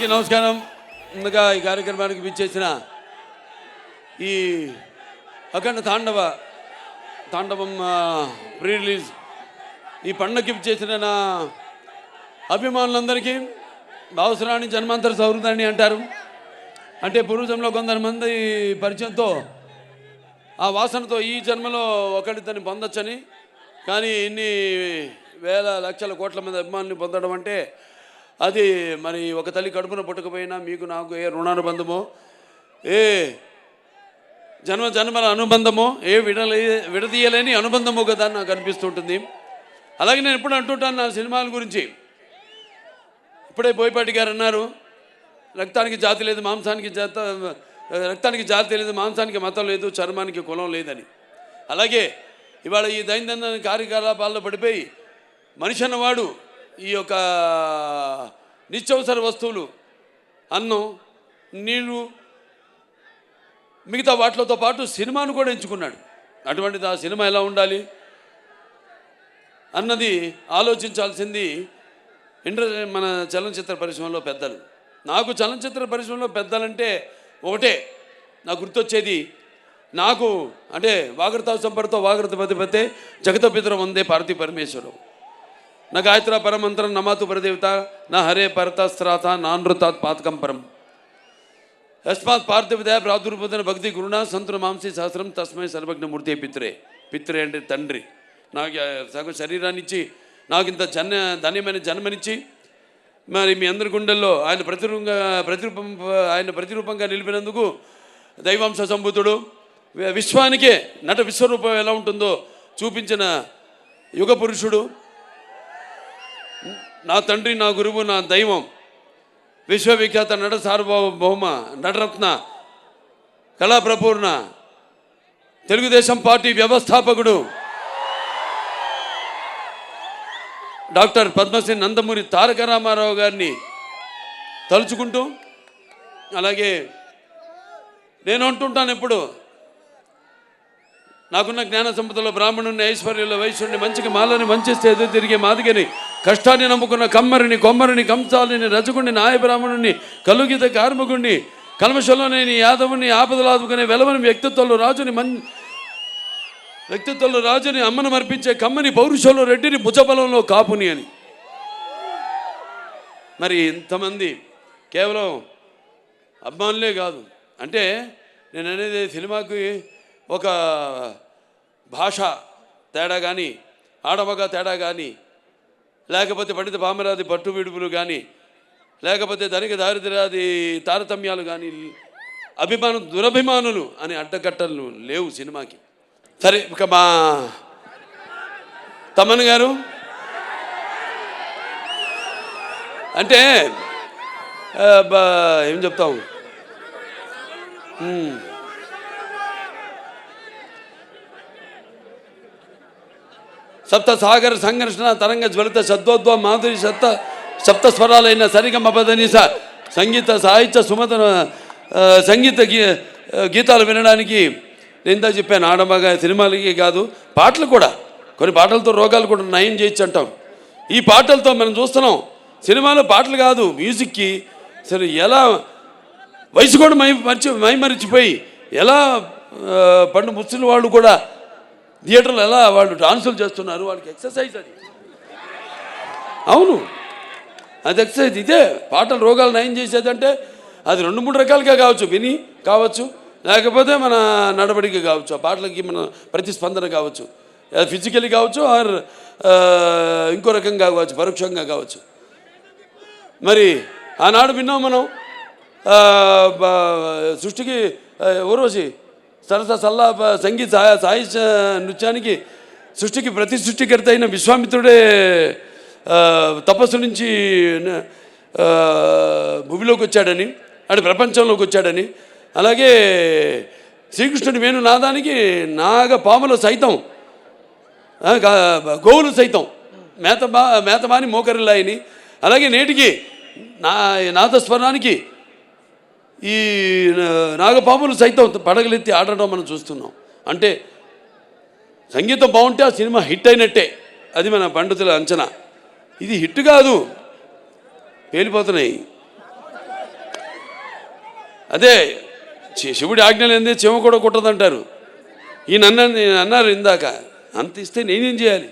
అందరికీ నమస్కారం. ముందుగా ఈ కార్యక్రమానికి విచ్చేసిన ఈ అఖండ తాండవ తాండవం ప్రీ రిలీజ్ ఈ పండగకి చేసిన నా అభిమానులందరికీ అవసరాన్ని జన్మాంతర సౌహృదాన్ని అంటారు. అంటే పూర్వజంలో కొంతమంది పరిచయంతో ఆ వాసనతో ఈ జన్మలో ఒకరితని పొందొచ్చని కానీ ఇన్ని వేల లక్షల కోట్ల మంది అభిమానులు పొందడం అంటే అది మరి ఒక తల్లి కడుపున పుట్టకపోయినా మీకు నాకు ఏ రుణానుబంధమో ఏ జన్మ జన్మల అనుబంధమో ఏ విడలే విడదీయలేని అనుబంధమో కదా అని నాకు అనిపిస్తుంటుంది. అలాగే నేను ఎప్పుడు అంటుంటాను నా సినిమాల గురించి. ఇప్పుడే బోయపాటి గారు అన్నారు రక్తానికి జాతి లేదు మాంసానికి జాత రక్తానికి జాతి లేదు మాంసానికి మతం లేదు చర్మానికి కులం లేదని. అలాగే ఇవాళ ఈ దైనందిన కార్యకలాపాల్లో పడిపోయి మనిషి అన్నవాడు ఈ యొక్క నిత్యవసర వస్తువులు అన్నం నీళ్ళు మిగతా వాటితో పాటు సినిమాను కూడా ఎంచుకున్నాడు. అటువంటిది ఆ సినిమా ఎలా ఉండాలి అన్నది ఆలోచించాల్సింది ఇంటర్ మన చలనచిత్ర పరిశ్రమలో పెద్దలు. నాకు చలనచిత్ర పరిశ్రమలో పెద్దలంటే ఒకటే నాకు గుర్తొచ్చేది నాకు అంటే వాగర్త సంపర్తో పతి పతే జగత పితరం వందే పార్వతీ పరమేశ్వరం. నా గాయత్ర పరమంత్రం నమాతు పరదేవత నా హరే పరతస్త్రాత నానృతాత్ పాతకం పరం. యస్మాత్ పార్థివదయ ప్రాదుర్బోధన భక్తి గురుణ సంతుల మాంసి సహస్రం తస్మై సర్వజ్ఞమూర్తి పిత్రే. పిత్రే అంటే తండ్రి. నాకు సగం శరీరాన్ని ఇచ్చి నాకు ఇంత జన్మ ధన్యమైన జన్మనిచ్చి మరి మీ అందరి గుండెల్లో ఆయన ప్రతిరూపంగా ప్రతిరూపం ఆయన ప్రతిరూపంగా నిలిపినందుకు దైవాంశ సంభూతుడు. విశ్వానికే నట విశ్వరూపం ఎలా ఉంటుందో చూపించిన యుగ పురుషుడు నా తండ్రి నా గురువు నా దైవం విశ్వవిఖ్యాత నట సార్వభౌమ నటరత్న కళాప్రపూర్ణ తెలుగుదేశం పార్టీ వ్యవస్థాపకుడు డాక్టర్ పద్మశ్రీ నందమూరి తారక రామారావు గారిని తలుచుకుంటూ అలాగే నేను అంటుంటాను ఎప్పుడు నాకున్న జ్ఞాన సంపదలో బ్రాహ్మణుని ఐశ్వర్యంలో వైశ్యుడిని మంచికి మాలని మంచి స్థితి తిరిగే మాదిగని కష్టాన్ని నమ్ముకున్న కమ్మరిని కొమ్మరిని కంసాలిని రజకుడిని నాయ బ్రాహ్మణుని కలుగిత కార్మికుణ్ణి కల్మషంలో నేను యాదవుని ఆపదలు ఆదుకునే వెలవని వ్యక్తిత్వంలో రాజుని మన్ వ్యక్తిత్వంలో రాజుని అమ్మను మర్పించే కమ్మని పౌరుషంలో రెడ్డిని భుజబలంలో కాపుని అని. మరి ఇంతమంది కేవలం అభిమానులే కాదు. అంటే నేను అనేది సినిమాకి ఒక భాష తేడా కానీ ఆడమగ తేడా కానీ లేకపోతే పండిత పామరాది పట్టు విడుపులు కానీ లేకపోతే ధనిక దారిద్ర్యాది తారతమ్యాలు కానీ అభిమానం దురభిమానులు అని అడ్డకట్టలు లేవు సినిమాకి. సరే ఇక మా తమన్ గారు? అంటే బా- ఏం చెప్తావు సప్త సాగర సంఘర్షణ తరంగ జ్వలిత శబ్దోద్వ మాధురి సప్త సప్త స్వరాలైన సరిగమ పదనిస సంగీత సాహిత్య సుమత సంగీత గీ గీతాలు వినడానికి నేను చెప్పాను ఆడమగా సినిమాలకి కాదు పాటలు కూడా. కొన్ని పాటలతో రోగాలు కూడా నయం చేయొచ్చు అంటాం. ఈ పాటలతో మనం చూస్తున్నాం సినిమాలో పాటలు కాదు మ్యూజిక్కి అసలు ఎలా వయసు కూడా మై మర్చి మై మరిచిపోయి ఎలా పండు ముసలి వాళ్ళు కూడా థియేటర్లో ఎలా వాళ్ళు డాన్సులు చేస్తున్నారు వాళ్ళకి ఎక్సర్సైజ్ అది. అవును. అది ఎక్సర్సైజ్ ఇదే. పాటలు రోగాలు నయం చేసేదంటే అది రెండు మూడు రకాలుగా కావచ్చు. విని కావచ్చు. లేకపోతే మన నడవడిక కావచ్చు. ఆ పాటలకి మన ప్రతిస్పందన కావచ్చు. ఫిజికలీ కావచ్చు ఆర్ ఇంకో రకంగా కావచ్చు పరోక్షంగా కావచ్చు. మరి ఆనాడు విన్నాం మనం. సృష్టికి ఆ, ఊర్వశి సరస సల్లా సంగీత సాహిత్య నృత్యానికి సృష్టికి ప్రతి సృష్టికర్త అయిన విశ్వామిత్రుడే తపస్సు నుంచి భూమిలోకి వచ్చాడని అటు ప్రపంచంలోకి వచ్చాడని అలాగే శ్రీకృష్ణుడి వేణు నాదానికి నాగ పాములు సైతం గోవులు సైతం మేత బా మేతమాని మోకరిల్లాయని అలాగే నేటికి నా నాదస్వరానికి ఈ నా- నాగపాములు సైతం పడగలెత్తి ఆడడం మనం చూస్తున్నాం. అంటే సంగీతం బాగుంటే ఆ సినిమా హిట్ అయినట్టే. అది మన పండితుల అంచనా. ఇది హిట్ కాదు. పేలిపోతున్నాయి. అదే శివుడి ఆజ్ఞలు ఏంది చెమ కూడా కుట్టదంటారు. ఈయన అన్న అన్నారు ఇందాక. అంత ఇస్తే నేనేం చేయాలి?